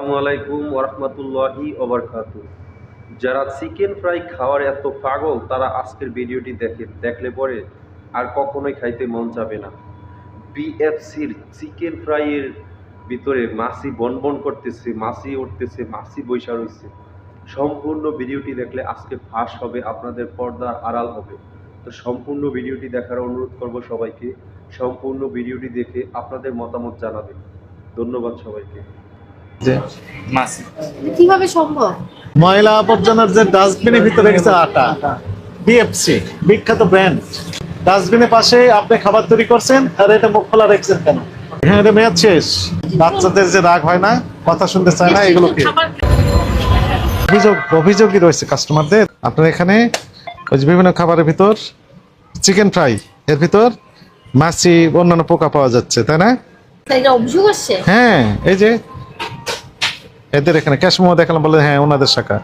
আসসালামু আলাইকুম ওরহমতুল্লাহি ওবরকাতু যারা চিকেন ফ্রাই খাওয়ার এত পাগল, তারা আজকের ভিডিওটি দেখে দেখলে পরে আর কখনোই খাইতে মন যাবে না। বিএফসির চিকেন ফ্রাইয়ের ভিতরে মাছি বনবন করতেছে মাছি উঠতেছে মাছি বৈশা রয়েছে সম্পূর্ণ ভিডিওটি দেখলে আজকে ফাঁস হবে, আপনাদের পর্দার আড়াল হবে। তো সম্পূর্ণ ভিডিওটি দেখার অনুরোধ করব সবাইকে। সম্পূর্ণ ভিডিওটি দেখে আপনাদের মতামত জানাবেন। ধন্যবাদ সবাইকে। যে কীভাবে সম্ভব? ময়লা আবর্জনার যে ডাস্টবিনের ভিতরে রেখেছে আটা বিএফসি বিখ্যাত ব্র্যান্ড। ডাস্টবিনের পাশে আপনি খাবার তৈরি করছেন আর এটা মুখ খোলা রেখেছেন কেন? হ্যাঁ এটা মেয়াদ শেষ। বাচ্চাদের যে রাগ হয় না কথা শুনতে চায় না এগুলো কি? অভিযোগ অভিযোগই রয়েছে কাস্টমারদের আপনার এখানে ওই যে বিভিন্ন খাবারের ভিতর চিকেন ফ্রাই এর ভিতর মাছি অন্যান্য পোকা পাওয়া যাচ্ছে তাই না? হ্যাঁ এই যে এদের এখানে ক্যাশ মোমো দেখালাম বলে হ্যাঁ ওনাদের শাখা।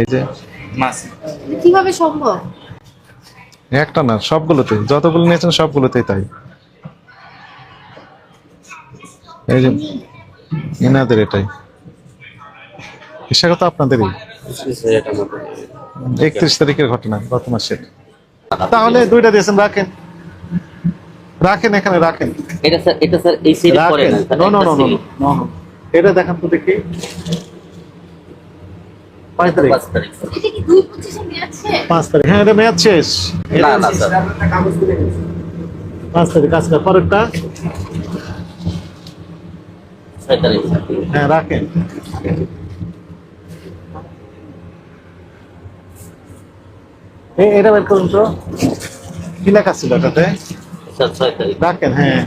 এই যে। কীভাবে সম্ভব? একটা না সবগুলোতে। যতগুলো নিয়েছেন সবগুলোতেই তাই। এই যে এনাদের এটাই। সেটা তো আপনাদেরই। একত্রিশ তারিখের ঘটনা গত মাসের। তাহলে দুইটা দিয়েছেন রাখেন। রাখেন এখানে রাখেন। এটা স্যার এটা স্যার এই সাইডে পড়ে না? No no no no. এটা দেখান তো দেখি। পাঁচ তারিখ। পাঁচ তারিখ। হ্যাঁ এটা মেয়াদ শেষ। পাঁচ তারিখ আজকে পরেরটা। হ্যাঁ রাখেন। এটা বের করুন তো। কি লেখা ছিল তারিখ। রাখেন হ্যাঁ।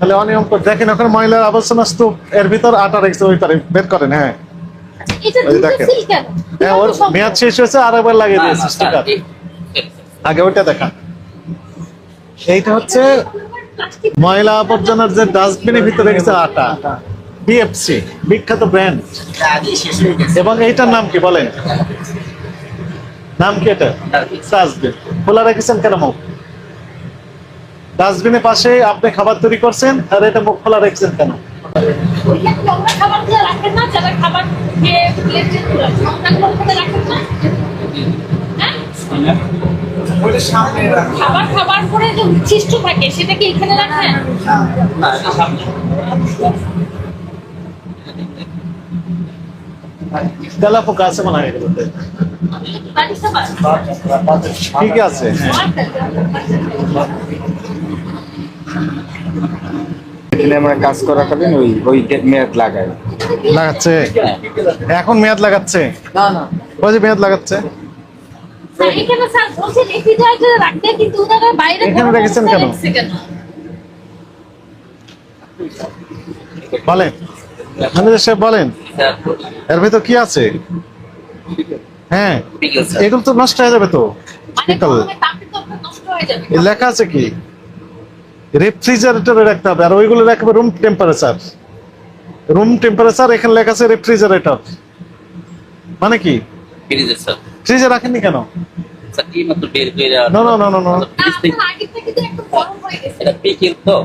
তাহলে অনিয়ম করে দেখেন ওখানে ময়লার আবর্জনা স্তূপ এর ভিতর আটা রেখেছে ওই তারিখ বের করেন হ্যাঁ। এটা দুটো দেখেন। সিল কেন? হ্যাঁ ওর মেয়াদ শেষ হয়েছে আর একবার লাগিয়ে দিয়েছে স্টিকার আগে ওইটা দেখান। এইটা হচ্ছে ময়লা আবর্জনার যে ডাস্টবিনের ভিতরে রেখেছে আটা। বিএফসি বিখ্যাত ব্র্যান্ড এবং এইটার নাম কি বলেন? নাম কি এটা? ডাস্টবিন খোলা রেখেছেন কেন মুখ? ডাস্টবিনের পাশে আপনি খাবার তৈরি করছেন আর এটা মুখ খোলা রেখেছেন কেন খাবার খাবার হ্যাঁ? যে উচ্ছিষ্ট থাকে সেটা কি এখানে রাখেন। তেলা পোকা আছে মনে হয় ঠিক আছে। এখানে আমরা কাজ করাকালীন ওই ওই মেয়াদ লাগাই। লাগাচ্ছে? এখন মেয়াদ লাগাচ্ছে? না না। ওই যে মেয়াদ লাগাচ্ছে? এখানে স্যার বলছেন রেফ্রিজারেটরে রাখতে কিন্তু ওনারা বাইরে এখানে গরম রেখেছেন কেন? বলেন। ম্যানেজার সাহেব বলেন। এর ভিতর কি আছে? হ্যাঁ। এগুলো তো নষ্ট হয়ে যাবে তো। মানে হয়ে লেখা আছে কি? রেফ্রিজারেটরে রাখতে হবে আর ওইগুলো রাখবে রুম টেম্পারেচার রুম টেম্পারেচার এখানে লেখা আছে রেফ্রিজারেটর মানে কি? ফ্রিজে রাখেননি কেন. না, ফ্রিজ থেকে- আপনার আগের থেকে তো একটু গরম হয়ে গেছে। এটা বিকেল তো।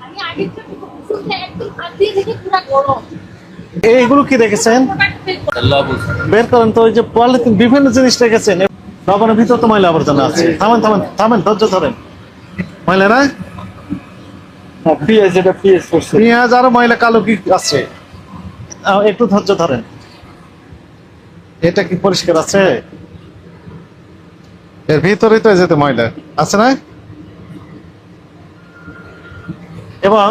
আমি আগের থেকে বুঝতে একদম হাত দিয়ে দেখে পুরো গরম। এইগুলো কি রেখেছেন। বের করেন তো ওই যে পলিথিন বিভিন্ন জিনিস রেখেছেন লবণের ভিতর তো ময়লা আবর্জনা আছে। থামেন থামেন থামেন ধৈর্য ধরেন। ময়লা না? পিএস এটা পিএস করছে। পেঁয়াজ আরও ময়লা কালো কি আছে? একটু ধৈর্য ধরেন। এটা কি পরিষ্কার আছে? এর ভিতরে তো যেতে ময়লা। আছে না? এবং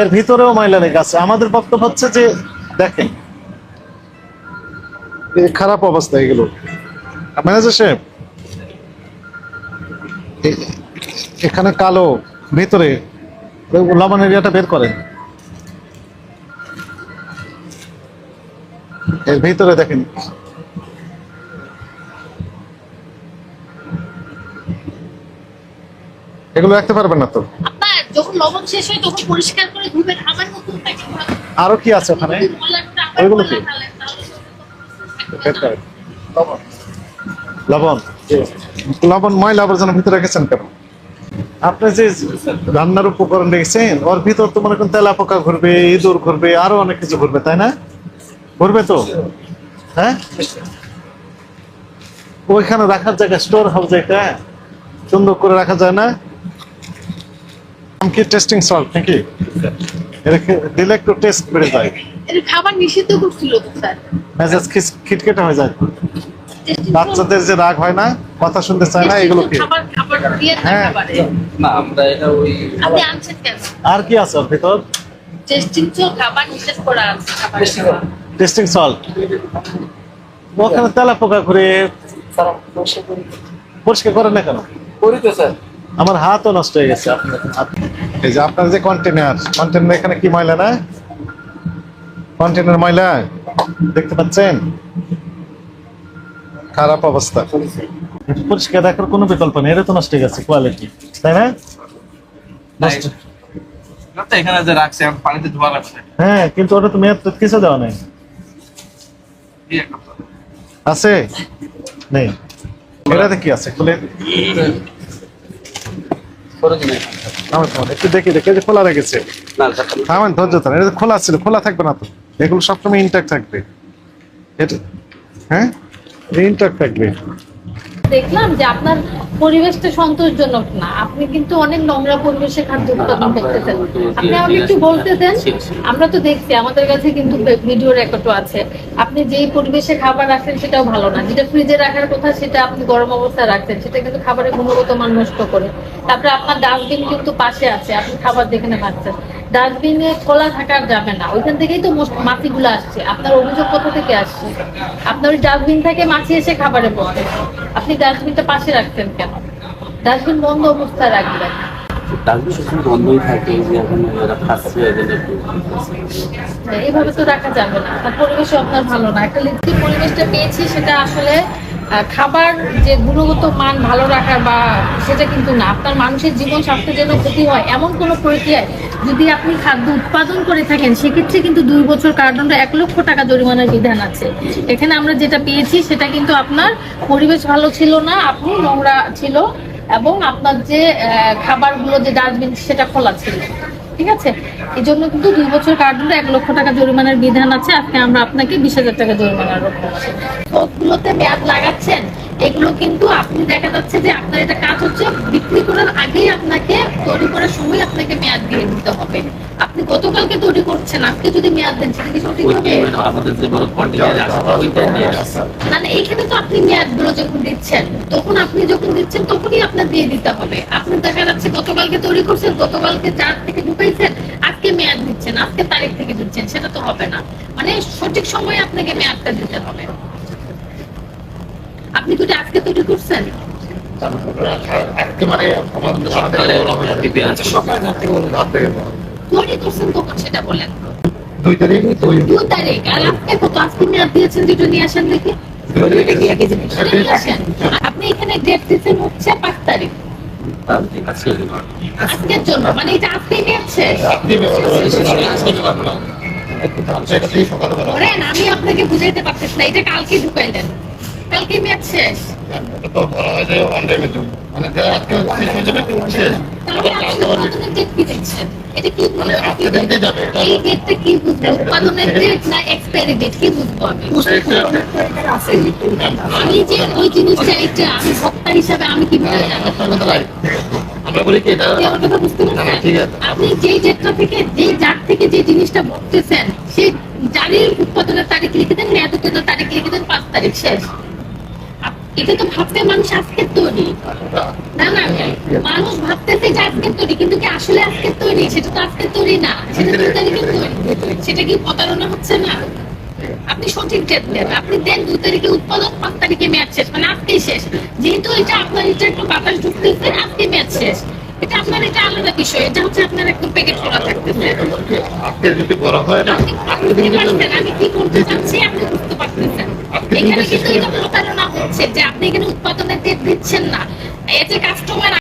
এর ভিতরেও ময়লা লেগে আছে। আমাদের বক্তব্য হচ্ছে যে দেখেন। এই খারাপ অবস্থা এগুলো। ম্যানেজার সাহেব এখানে কালো ভিতরে লবণ এরিয়াটা বের করেন। এর ভিতরে দেখেন। এগুলো রাখতে পারবেন না তো? যখন লবণ শেষ হয় তখন পরিষ্কার করে ধুবেন। আবার নতুন প্যাকেট আরও কি আছে ওখানে? ওইগুলো কি? করেন। লবণ। লবণ। ময়লা আবর্জনা ভিতরে রেখেছেন কেন? আপনি যে রান্নার উপকরণ দেখছেন ওর ভিতর তো মনে করেন তেলা পোকা ঘুরবে ইঁদুর ঘুরবে আরও অনেক কিছু ঘুরবে তাই না? ঘুরবে তো? হ্যাঁ? ওইখানে রাখার জায়গা স্টোর হাউস এটা সুন্দর করে রাখা যায় না? কি? টেস্টিং সল্ট নাকি? এটা দিলে একটু টেস্ট বেড়ে যায়। খাবার নিষিদ্ধ করছিল স্যার। মেজাজ খিটখিটে হয়ে যায়। বাচ্চাদের যে রাগ হয় না? কথা শুনতে চায় না এগুলো কি? হ্যাঁ। না আমরা এটা ওই আপনি আনছেন কেন? আর কি আছে ওর ভিতর? টেস্টিং চল খাবার নিষেধ করা আছে টেস্টিং সল্ট ওখানে তেলা পোকা ঘুরে পরিষ্কার করে না কেন? করি তো স্যার। আমার হাতও নষ্ট হয়ে গেছে আপনার এই যে আপনার যে কন্টেনার কন্টেনার এখানে কি ময়লা না কন্টেনার ময়লা? দেখতে পাচ্ছেন? খারাপ অবস্থা। পরিষ্কার রাখার কোনো বিকল্প নেই এটা তো নষ্ট গেছে কোয়ালিটি তাই না? নষ্ট। না তো এখানে যে রাখছে পানিতে ধোয়া লাগছে। হ্যাঁ কিন্তু ওটা তো মেয়াদ কিছু দেওয়া নেই। আছে? নেই। এটাতে কি আছে? খুলে একটু দেখি দেখি যে খোলা রেখেছে। থামেন ধৈর্য এটা খোলা ছিল খোলা থাকবে না তো। এগুলো সবসময় ইনট্যাক্ট থাকবে। এটা হ্যাঁ? ইনট্যাক্ট থাকবে। দেখলাম যে আপনার পরিবেশটা সন্তোষজনক না। আপনি কিন্তু অনেক নোংরা পরিবেশে খাদ্য উৎপাদন করতেছেন। আপনি আমাকে একটু বলতেছেন আমরা তো দেখছি আমাদের কাছে কিন্তু ভিডিও রেকর্ডও আছে। আপনি যেই পরিবেশে খাবার রাখছেন সেটাও ভালো না। যেটা ফ্রিজে রাখার কথা সেটা আপনি গরম অবস্থায় রাখছেন সেটা কিন্তু খাবারের গুণগত মান নষ্ট করে। তারপরে আপনার ডাস্টবিন কিন্তু পাশে আছে আপনি খাবার যেখানে খাচ্ছেন। ডাস্টবিনে খোলা থাকা যাবে না। ওইখান থেকেই তো মাছিগুলো আসছে। আপনার অভিযোগ কোথা থেকে আসছে? আপনার ওই ডাস্টবিন থেকে মাছি এসে খাবারে পড়ছে আপনি ডাস্টবিনটা পাশে রাখছেন কেন? ডাস্টবিন বন্ধ অবস্থায় রাখবেন। ডাকবি বন্ধই থাকে যে এখন খাচ্ছে এইভাবে তো রাখা যাবে না। আপনার পরিবেশও আপনার ভালো না। একটা যে পরিবেশটা পেয়েছি সেটা আসলে খাবার যে গুণগত মান ভালো রাখার বা সেটা কিন্তু না। আপনার মানুষের জীবন স্বাস্থ্যের জন্য ক্ষতি হয়, এমন কোনো প্রক্রিয়ায় যদি আপনি খাদ্য উৎপাদন করে থাকেন, সেক্ষেত্রে কিন্তু দুই বছর কারাদণ্ড, এক লক্ষ টাকা জরিমানার বিধান আছে। এখানে আমরা যেটা পেয়েছি, সেটা কিন্তু আপনার পরিবেশ ভালো ছিল না, আপনি নোংরা ছিল এবং আপনার যে খাবারগুলো যে ডাস্টবিন, সেটা খোলা ছিল। ঠিক আছে? এই জন্য কিন্তু দুই বছর কারাদণ্ড এক লক্ষ টাকা জরিমানার বিধান আছে। আজকে আমরা আপনাকে বিশ হাজার টাকা জরিমানা আরোপ করছি। মেয়াদ লাগাচ্ছেন? এগুলো কিন্তু আপনি দেখা যাচ্ছে যে আপনার এটা কাজ হচ্ছে বিক্রি করার আগেই আপনাকে তৈরি করার সময় আপনাকে মেয়াদ দিয়ে দিতে হবে। আপনি গতকালকে তৈরি করছেন আজকে যদি মেয়াদ দেন সেটা কি সঠিক হবে? মানে এইখানে তো আপনি মেয়াদগুলো যখন দিচ্ছেন তখন আপনি যখন দিচ্ছেন তখনই আপনার দিয়ে দিতে হবে। আপনি দেখা যাচ্ছে গতকালকে তৈরি করছেন গতকালকে চার থেকে ঢুকাইছেন আজকে মেয়াদ দিচ্ছেন আজকে তারিখ থেকে দিচ্ছেন সেটা তো হবে না। মানে সঠিক সময়ে আপনাকে মেয়াদটা দিতে হবে। আপনি কি আজকে তৈরি করছেন। সকালে সকালে তৈরি করছেন কখন সেটা বলেন। দুই তারিখ দুই। তারিখ। আর আজকে কত আজকে মেয়াদ দিয়েছেন দুটো নিয়ে আসেন দেখি। সেটা নিয়ে আসেন। আপনি এখানে ডেট দিচ্ছেন হচ্ছে পাঁচ তারিখ। আজকের জন্য মানে এটা মেয়াদ শেষ। আমি আপনাকে বুঝাইতে পারতেছি না এটা কালকে ঢুকাইলেন। আপনি আমি যে ভোক্তা হিসাবে আমি বুঝতে? আপনি যেই থেকে যেই জাত থেকে যে জিনিসটা ভুগতেছেন সেই জারির উৎপাদনের তারিখ লিখে দেন তারিখ লিখে দেন, পাঁচ তারিখ শেষ এটা তো ভাবতে মানুষ আজকের তৈরি। না না মানুষ ভাবতেছে যে আজকের তৈরি কিন্তু কি আসলে আজকের তৈরি? সেটা তো আজকের তৈরি না। সেটা তারিখের তৈরি? সেটা কি প্রতারণা হচ্ছে না? আপনি সঠিক ডেট দেন। আপনি দেন দুই তারিখে উৎপাদন পাঁচ তারিখে ম্যাচ শেষ। মানে আজকেই শেষ। যেহেতু এটা আপনার এটা একটু বাতাস ঢুকতেছে আজকে ম্যাচ শেষ। এটা আপনার এটা আলাদা বিষয়। এটা হচ্ছে আপনার একটু প্যাকেট করা থাকতেছে। আজকে যদি বলা হয় না আপনি আপনি বুঝতে পারছেন আমি কি করতে চাচ্ছি? আপনি বুঝতে পারতেছেন এখানে কিন্তু এটা প্রতারণা হচ্ছে যে আপনি এখানে উৎপাদনের দিচ্ছেন না। এতে কাস্টমার